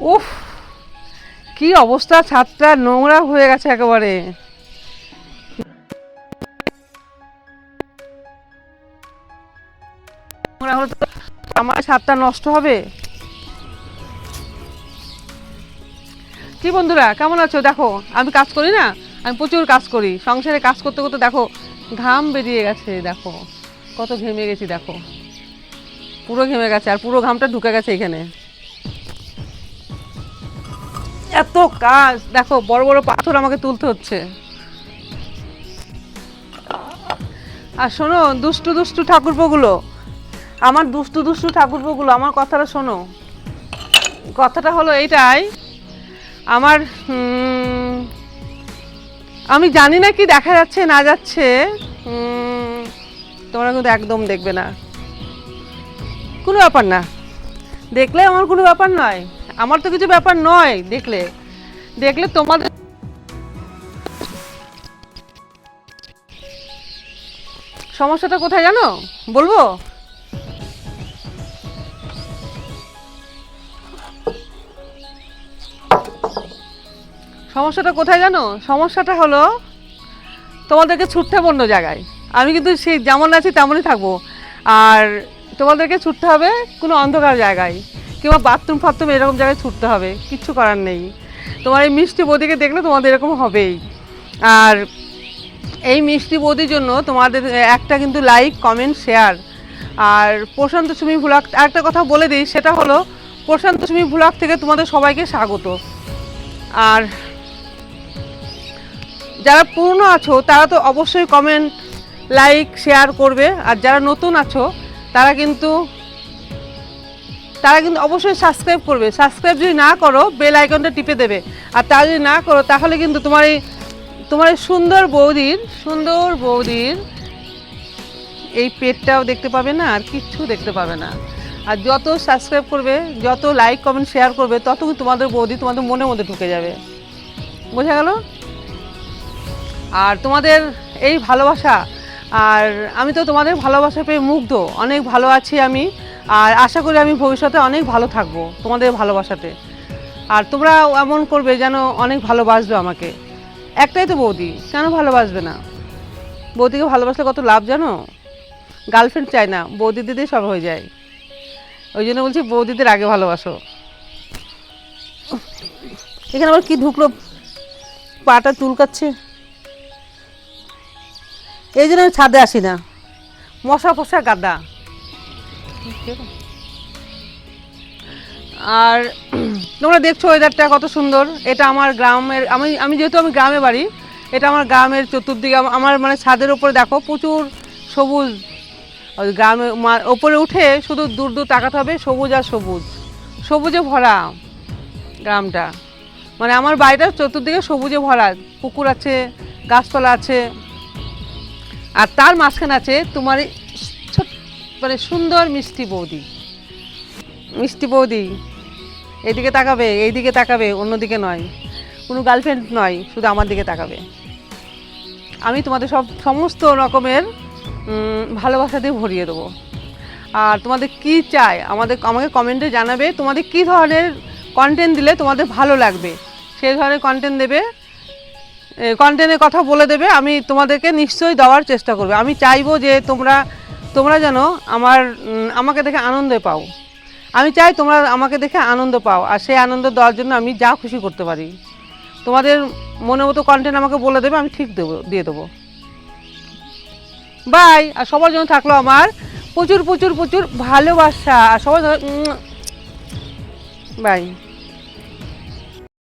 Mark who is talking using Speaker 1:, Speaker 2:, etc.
Speaker 1: উফ, কি অবস্থা, ছাদটা নোংরা হয়ে গেছে একেবারে। আমার ছাদটা নষ্ট হবে। কি বন্ধুরা, কেমন আছো? দেখো, আমি কাজ করি না, আমি প্রচুর কাজ করি। সংসারে কাজ করতে করতে দেখো, ঘাম বেরিয়ে গেছে, দেখো। কত ঘেমে গেছি, দেখো। পুরো ঘেমে গেছে, আর পুরো ঘামটা ঢুকে গেছে এখানে। এত কাজ। দেখো, বড় বড় পাথর আমাকে তুলতে হচ্ছে। আর শোনো, দুষ্টু দুষ্টু ঠাকুরপোগুলো। আমার দুষ্টু দুষ্টু ঠাকুরপোগুলো, আমার কথাটা শোনো। কথাটা হলো এইটাই, আমার আমি জানি না কি দেখা যাচ্ছে, না যাচ্ছে তোমরা কিন্তু একদম দেখবে না। কোনো ব্যাপার না। দেখলে আমার কোনো ব্যাপার নয়। আমার তো কিছু ব্যাপার নয়, দেখলে। দেখলে তোমাদের সমস্যাটা কোথায় জানো? বলব? সমস্যাটা কোথায় জানো? সমস্যাটা হলো তোমাদেরকে ছুটতে অন্য জায়গায়। আমি কিন্তু সেই যেমন আছি তেমনই থাকব। আর তোমাদেরকে ছুটতে হবে কোনো অন্ধকার জায়গায়। কিংবা বাথরুম ফাথরুম এরকম জায়গায় ছুটতে হবে, কিচ্ছু করার নেই। তোমার এই মিষ্টি বৌদিকে দেখলে তোমাদের এরকম হবেই। আর এই মিষ্টি বৌদির জন্য তোমাদের, একটা কিন্তু লাইক কমেন্ট শেয়ার আর প্রশান্ত সুমি ভ্লগ একটা কথা বলে দিই, সেটা হলো প্রশান্ত সুমি ভ্লগ থেকে তোমাদের সবাইকে স্বাগত। আর যারা পুরনো আছো, তারা তো অবশ্যই কমেন্ট লাইক শেয়ার করবে। আর যারা নতুন আছো, তারা কিন্তু তারা কিন্তু অবশ্যই সাবস্ক্রাইব করবে। সাবস্ক্রাইব যদি না করো বেল আইকনটা টিপে দেবে। আর তা যদি না করো, তাহলে কিন্তু তোমার এই তোমার এই সুন্দর বৌদির সুন্দর বৌদির এই পেটটাও দেখতে পাবে না, আর কিচ্ছু দেখতে পাবে না। আর যত সাবস্ক্রাইব করবে, যত লাইক কমেন্ট শেয়ার করবে, তত তোমাদের বৌদি তোমাদের মনের মধ্যে ঢুকে যাবে। বোঝা গেল? আর তোমাদের এই ভালোবাসা, আর আমি তো তোমাদের ভালোবাসা পেয়ে মুগ্ধ। অনেক ভালো আছি আমি। আর আশা করি আমি ভবিষ্যতে অনেক ভালো থাকব তোমাদের ভালোবাসাতে। আর তোমরা এমন করবে যেন অনেক ভালোবাসবে আমাকে। একটাই তো বৌদি, কেন ভালোবাসবে না? বৌদিকে ভালোবাসলে কত লাভ জানো? গার্লফ্রেন্ড চায় না, বৌদি দিদি সব হয়ে যায়। ওই জন্য বলছি বৌদিদের আগে ভালোবাসো। এখানে আবার কি ঢুকলো? পাটা চুলকাচ্ছে। এই জন্য আমি ছাদে আসি না। মশা ফসা গাদা। আর তোমরা দেখছ ওয়েদারটা কত সুন্দর। এটা আমার গ্রামের, আমি আমি যেহেতু আমি গ্রামে বাড়ি, এটা আমার গ্রামের চতুর্দিকে আমার মানে ছাদের উপরে দেখো প্রচুর সবুজ। গ্রামে ওপরে উঠে শুধু দূর দূর তাকাতে হবে, সবুজ আর সবুজ। সবুজে ভরা গ্রামটা। মানে আমার বাড়িটা চতুর্দিকে সবুজে ভরা। পুকুর আছে, গাছপালা আছে। আর তার মাঝখানে আছে তোমার মানে সুন্দর মিষ্টি বৌদি। মিষ্টি বৌদি এইদিকে তাকাবে এইদিকে তাকাবে, অন্যদিকে নয়। কোনো গার্লফ্রেন্ড নয়, শুধু আমার দিকে তাকাবে। আমি তোমাদের সব, সমস্ত রকমের ভালোবাসা দিয়ে ভরিয়ে দেবো। আর তোমাদের কি চাই, আমাদের, আমাকে কমেন্টে জানাবে, তোমাদের কি ধরনের কন্টেন্ট দিলে তোমাদের ভালো লাগবে। সেই ধরনের কন্টেন্ট দেবে কন্টেন্টের কথা বলে দেবে, আমি তোমাদেরকে নিশ্চয়ই দেওয়ার চেষ্টা করবে। আমি চাইব যে তোমরা তোমরা যেন আমার আমাকে দেখে আনন্দ পাও। আমি চাই তোমরা আমাকে দেখে আনন্দ পাও, আর সেই আনন্দ দেওয়ার জন্য আমি যা খুশি করতে পারি। তোমাদের মনে মতো কন্টেন্ট আমাকে বলে দেবে, আমি ঠিক দেবো, দিয়ে দেবো। বাই আর সবার জন্য থাকল আমার প্রচুর প্রচুর প্রচুর ভালোবাসা, আর সবাই বাই